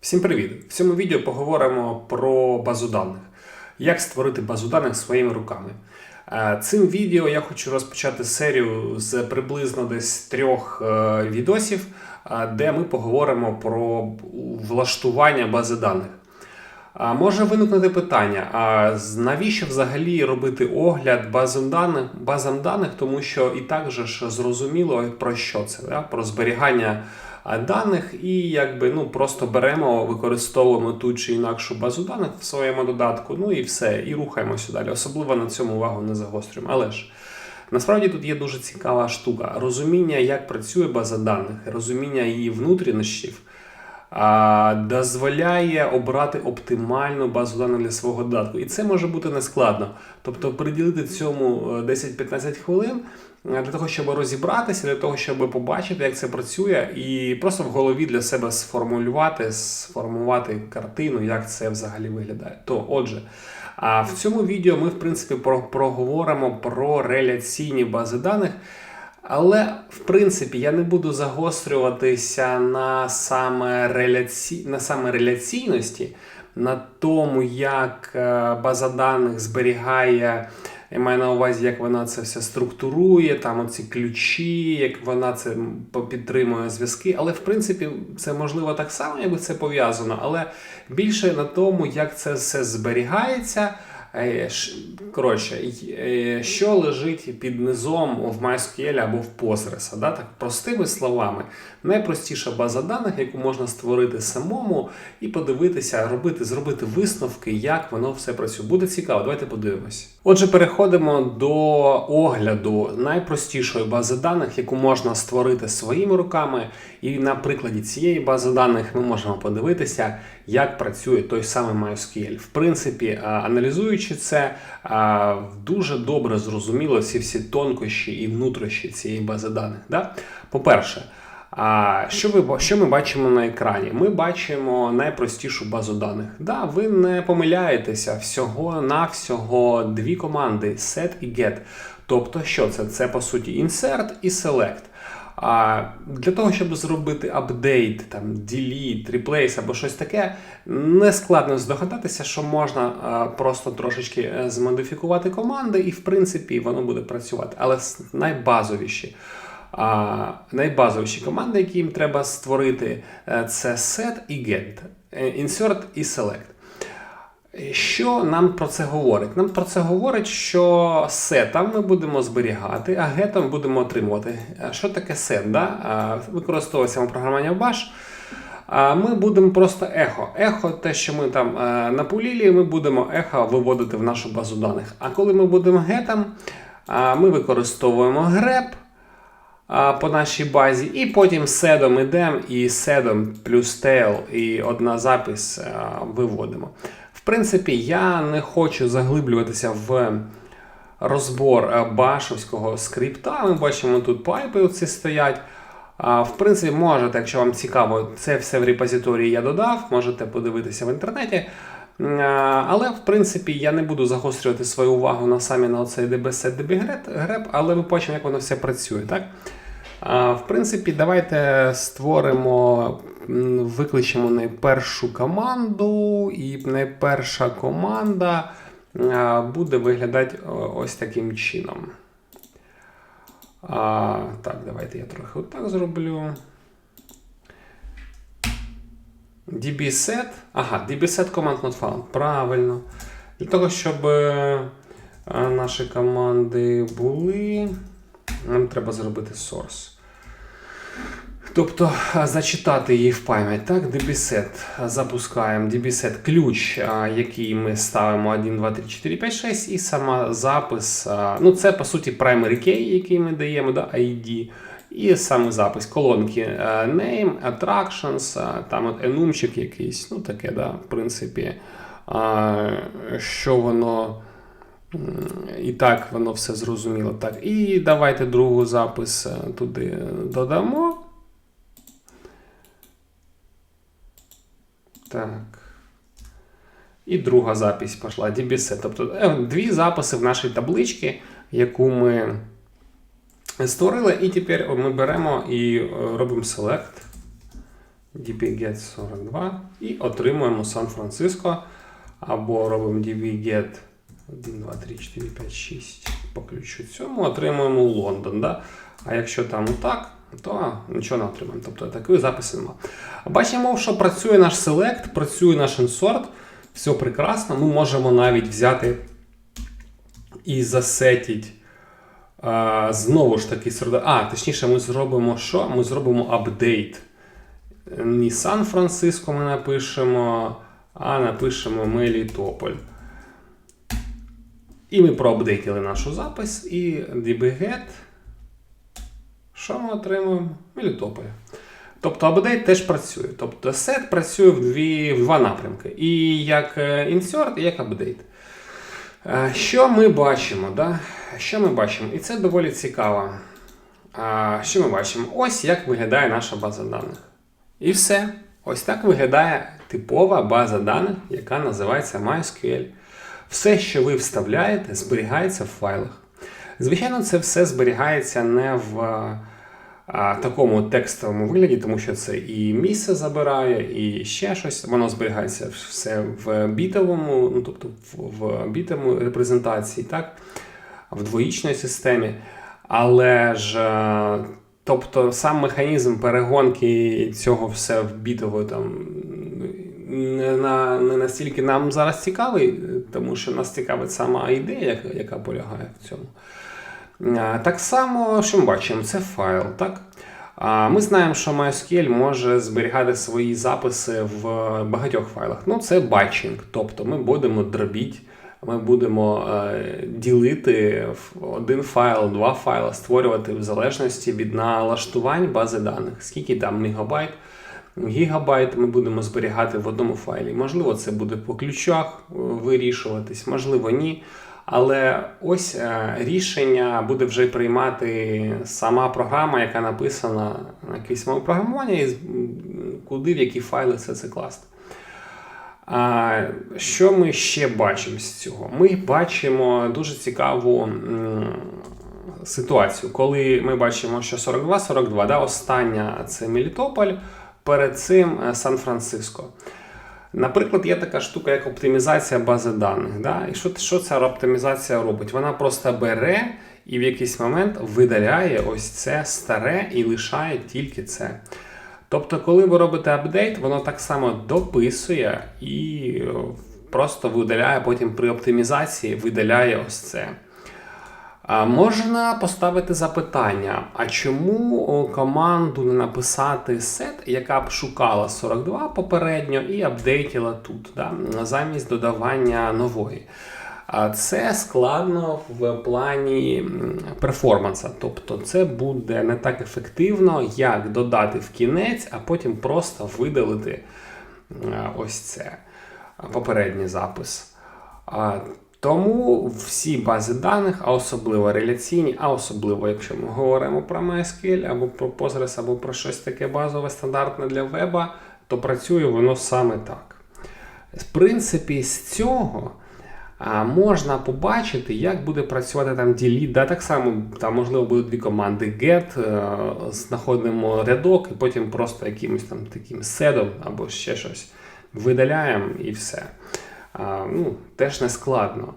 Всім привіт! В цьому відео поговоримо про базу даних. Як створити базу даних своїми руками. Е, Цим відео я хочу розпочати серію з приблизно десь трьох е, відосів, е, де ми поговоримо про влаштування бази даних. Може виникнути питання: а навіщо взагалі робити огляд базам даних, базам даних, тому що і так же ж зрозуміло про що це, да? про зберігання даних, і якби ну просто беремо, використовуємо ту чи інакшу базу даних в своєму додатку, ну і все, і рухаємося далі. Особливо на цьому увагу не загострюємо. Але ж. Насправді тут є дуже цікава штука. Розуміння, як працює база даних, розуміння її внутрішніх, дозволяє обрати оптимальну базу даних для свого додатку. І це може бути нескладно. Тобто приділити цьому е, 10-15 хвилин е, для того, щоб розібратися, для того, щоб побачити, як це працює, і просто в голові для себе сформулювати, сформувати картину, як це взагалі виглядає. То, отже. В цьому відео ми, в принципі, про- проговоримо про реляційні бази даних. Але в принципі я не буду загострюватися на саме, реляці... на саме реляційності, на тому, як е, база даних зберігає, я маю на увазі, як вона це все структурує, там оці ключі, як вона це підтримує зв'язки. Але в принципі це можливо так само, якби це пов'язано, але більше на тому, як це все зберігається. Е, Коротше, е, що лежить під низом в MySQL або в Postgres, да? так простими словами, найпростіша база даних, яку можна створити самому і подивитися, робити, зробити висновки, як воно все працює. Буде цікаво, давайте подивимось. Отже, переходимо до огляду найпростішої бази даних, яку можна створити своїми руками. І на прикладі цієї бази даних ми можемо подивитися, як працює той самий MySQL. В принципі, аналізуючи це, дуже добре зрозуміло всі всі тонкощі і внутрішні цієї бази даних. Да? По-перше, а що, ви, що ми бачимо на екрані? Ми бачимо найпростішу базу даних. Да, ви не помиляєтеся всього на всього дві команди set і get. Тобто, що це? Це по суті insert і select. А для того, щоб зробити апдейт, там, delete, replace або щось таке, не складно здогадатися, що можна а, просто трошечки е, змодифікувати команди, і в принципі воно буде працювати. Але найбазовіші. Найбазовіші команди, які їм треба створити, е, це set і get, е, insert і select. Що нам про це говорить? Нам про це говорить, що сетом ми будемо зберігати, а гетом будемо отримувати. Що таке сет? Да? Використовується в програмуванні в Bash. Ми будемо просто ехо. Ехо, те, що ми там е, напулілі, ми будемо ехо виводити в нашу базу даних. А коли ми будемо гетом, ми використовуємо grep по нашій базі, і потім седом ідемо, і седом плюс tail, і одна запис виводимо. В принципі, я не хочу заглиблюватися в розбор е, башовського скрипта. Ми бачимо, тут пайпи оці стоять. В принципі, можете, якщо вам цікаво, це все в репозиторії я додав, можете подивитися в інтернеті. Але в принципі я не буду загострювати свою увагу на самі на оцей dbset dbgrep, але ми бачимо, як воно все працює. Так? В принципі, давайте створимо, викличемо найпершу команду, і найперша команда буде виглядати ось таким чином. Так, давайте я трохи отак зроблю. dbset. Ага, dbset command not found. Правильно. Для того, щоб е, е, наші команди були, нам треба зробити source. Тобто зачитати її в пам'ять. Так, dbset запускаємо dbset ключ, який ми ставимо 1, 2, 3, 4, 5, 6, і сама запис. Ну, це по суті primary key, який ми даємо, да, ID. І саме запис колонки name, attractions, там от enumчик якийсь, ну таке, да, в принципі, що воно. І так воно все зрозуміло. Так, і давайте другу запис е, туди додамо. Так. І друга запись пішла DBC. Тобто е, дві записи в нашій табличці, яку ми створили, і тепер ми беремо і е, робимо select. dbget 42 і отримуємо Сан-Франциско. Або робимо dbget 1, 2, 3, 4, 5, 6 по ключу цьому, отримуємо Лондон. Да? А якщо там так, то нічого не отримаємо. Тобто такої запису нема. Бачимо, що працює наш Select, працює наш Insort, все прекрасно. Ми можемо навіть взяти і засетіть а, знову ж таки серед- А, точніше, ми зробимо що? Ми зробимо апдейт. Не Сан-Франциско ми напишемо, а напишемо Мелітополь. І ми проапдейтили нашу запис і dbget. Що ми отримуємо? Мелітополь. Тобто апдейт теж працює. Тобто сет працює в, дві, в два напрямки. І як insert, і як апдейт. Е, Що ми бачимо? Да? Що ми бачимо? І це доволі цікаво. Що ми бачимо? Ось як виглядає наша база даних. І все. Ось так виглядає типова база даних, яка називається MySQL. Все, що ви вставляєте, зберігається в файлах. Звичайно, це все зберігається не в а, такому текстовому вигляді, тому що це і місце забирає, і ще щось. Воно зберігається все в бітовому, ну тобто в, бітовому репрезентації, так, в двоїчній системі. Але ж, е, тобто, сам механізм перегонки цього все в бітово там не настільки нам зараз цікавий, тому що нас цікавить сама ідея, яка, полягає в цьому. Так само, що ми бачимо, це файл. так? Ми знаємо, що MySQL може зберігати свої записи в багатьох файлах. Ну, це батчинг, тобто ми будемо дробити, ми будемо е, ділити один файл, два файли, створювати в залежності від налаштувань бази даних, скільки там мегабайт. Гігабайт ми будемо зберігати в одному файлі. Можливо, це буде по ключах е, вирішуватись, можливо, ні. Але ось е, рішення буде вже приймати сама програма, яка написана на якійсь мові програмування, і куди в які файли це це класти. А, що ми ще бачимо з цього? Ми бачимо дуже цікаву ситуацію, коли ми бачимо, що 42-42, да, остання це Мелітополь, перед цим е, Сан-Франциско. Наприклад, є така штука, як оптимізація бази даних. Да? І що, що ця оптимізація робить? Вона просто бере і в якийсь момент видаляє ось це старе і лишає тільки це. Тобто, коли ви робите апдейт, воно так само дописує і е, просто видаляє потім при оптимізації, видаляє ось це. Можна поставити запитання: а чому команду не написати сет, яка б шукала 42 попередньо і апдейтила тут, да, замість додавання нової? Це складно в плані перформанса. Тобто це буде не так ефективно, як додати в кінець, а потім просто видалити е, ось це попередній запис. Тому всі бази даних, а особливо реляційні, а особливо, якщо ми говоримо про MySQL або про Postgres, або про щось таке базове стандартне для веба, то працює воно саме так. В принципі, з цього можна побачити, як буде працювати там delete. Да, так само там можливо будуть дві команди get, е, знаходимо рядок і потім просто якимось там таким седом або ще щось видаляємо і все. Ну, теж не складно.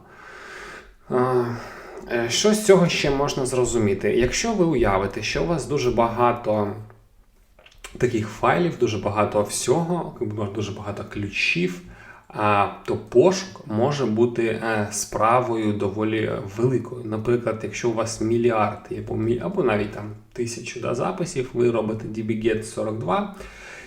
Е, Що з цього ще можна зрозуміти? Якщо ви уявите, що у вас дуже багато таких файлів, дуже багато всього, дуже багато ключів, то пошук може бути е, справою доволі великою. Наприклад, якщо у вас мільярд або навіть там тисячу да, записів, ви робите dbget 42.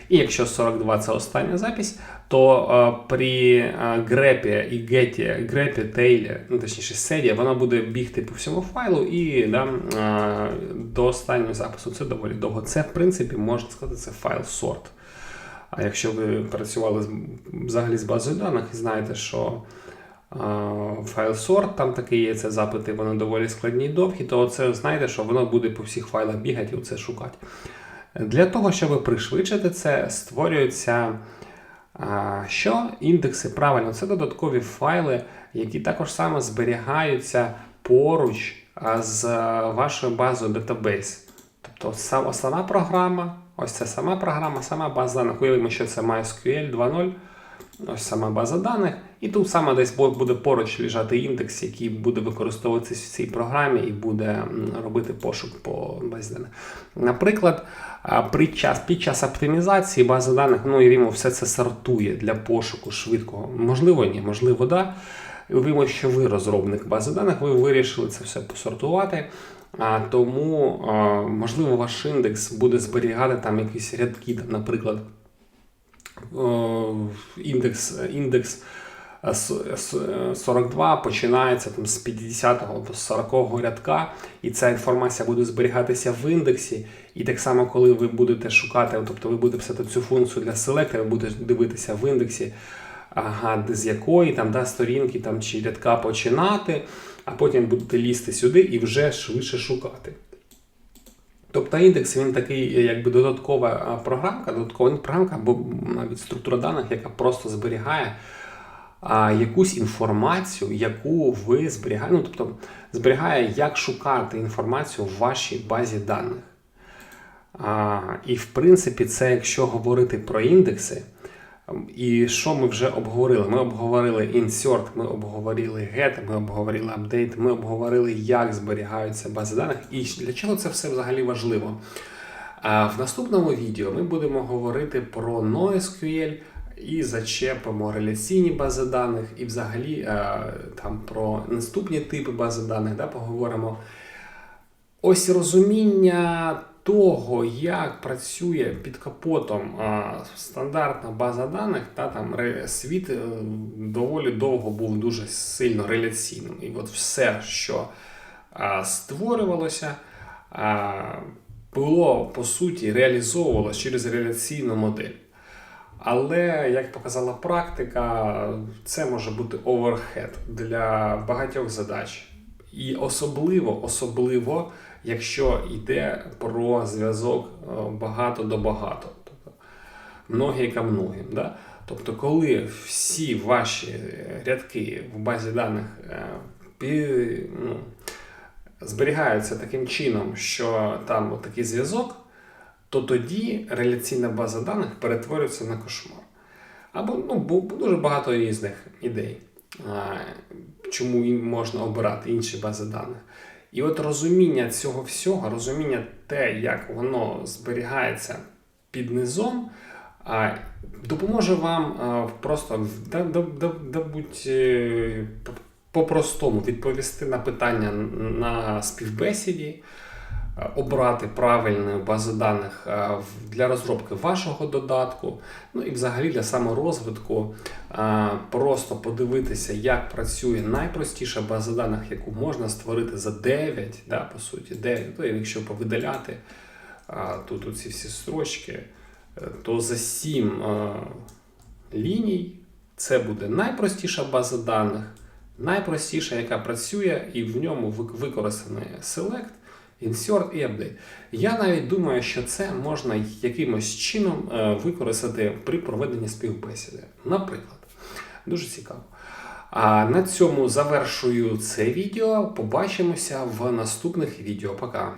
І якщо 42 це остання запись, то е, при е, грепі і геті, грепі, тейлі, ну точніше седі, вона буде бігти по всьому файлу і да, е, до останнього запису це доволі довго. Це, в принципі, можна сказати, це файл сорт. А якщо ви працювали взагалі з базою даних і знаєте, що файл сорт там такий є, це запити, вони доволі складні і довгі, то це знаєте, що воно буде по всіх файлах бігати і це шукати. Для того, щоб пришвидшити це, створюються що індекси правильно, це додаткові файли, які також саме зберігаються поруч з вашою базою Database. Тобто сам основна програма, Ось це сама програма, сама база даних. Уявимо, що це MySQL 2.0. Ось сама база даних. І тут саме десь буде поруч лежати індекс, який буде використовуватися в цій програмі і буде робити пошук по базі даних. Наприклад, при час, під час оптимізації бази даних, ну уявімо, все це сортує для пошуку швидкого. Можливо, ні, можливо, да. Уявімо, що ви розробник бази даних, ви вирішили це все посортувати. А, тому, можливо, ваш індекс буде зберігати там якісь рядки, наприклад, індекс, індекс е, с- с- е, 42 починається там, з 50 або з 40 рядка, і ця інформація буде зберігатися в індексі. І так само, коли ви будете шукати, тобто ви будете писати цю функцію для селектора, ви будете дивитися в індексі, ага, з якої там, да, сторінки там, чи рядка починати, а потім будете лізти сюди і вже швидше шукати. Тобто індекс він такий, якби додаткова програмка, додаткова програмка або навіть структура даних, яка просто зберігає а, якусь інформацію, яку ви зберігаєте. Ну, тобто зберігає, як шукати інформацію в вашій базі даних. А, і в принципі, це якщо говорити про індекси. ем, І що ми вже обговорили? Ми обговорили insert, ми обговорили get, ми обговорили update, ми обговорили, як зберігаються бази даних і для чого це все взагалі важливо. А в наступному відео ми будемо говорити про NoSQL і зачепимо реляційні бази даних, і взагалі е, там про наступні типи бази даних да, поговоримо. Ось розуміння того, як працює під капотом а, стандартна база даних, та там світ е, доволі довго був дуже сильно реляційним. І от все, що створювалося, було по суті реалізовувалося через реляційну модель. Але, як показала практика, це може бути оверхед для багатьох задач. І особливо, особливо, якщо йде про зв'язок е, багато до багато, тобто многі ка многим. Да? Тобто, коли всі ваші рядки в базі даних е, ну, зберігаються таким чином, що там такий зв'язок, то тоді реляційна база даних перетворюється на кошмар. Або ну, дуже багато різних ідей, чому можна обирати інші бази даних. І от розуміння цього всього, розуміння те, як воно зберігається під низом, допоможе вам просто будь, е, по-простому відповісти на питання на співбесіді, обрати правильну базу даних е, для розробки вашого додатку, ну і взагалі для саморозвитку, е, просто подивитися, як працює найпростіша база даних, яку можна створити за 9, да, по суті, 9, ну, якщо повидаляти е, тут ці всі строчки, е, то за 7 ліній це буде найпростіша база даних, найпростіша, яка працює, і в ньому використаний select, insert і update. Я навіть думаю, що це можна якимось чином е, використати при проведенні співбесіди. Наприклад, дуже цікаво. А на цьому завершую це відео. Побачимося в наступних відео. Пока.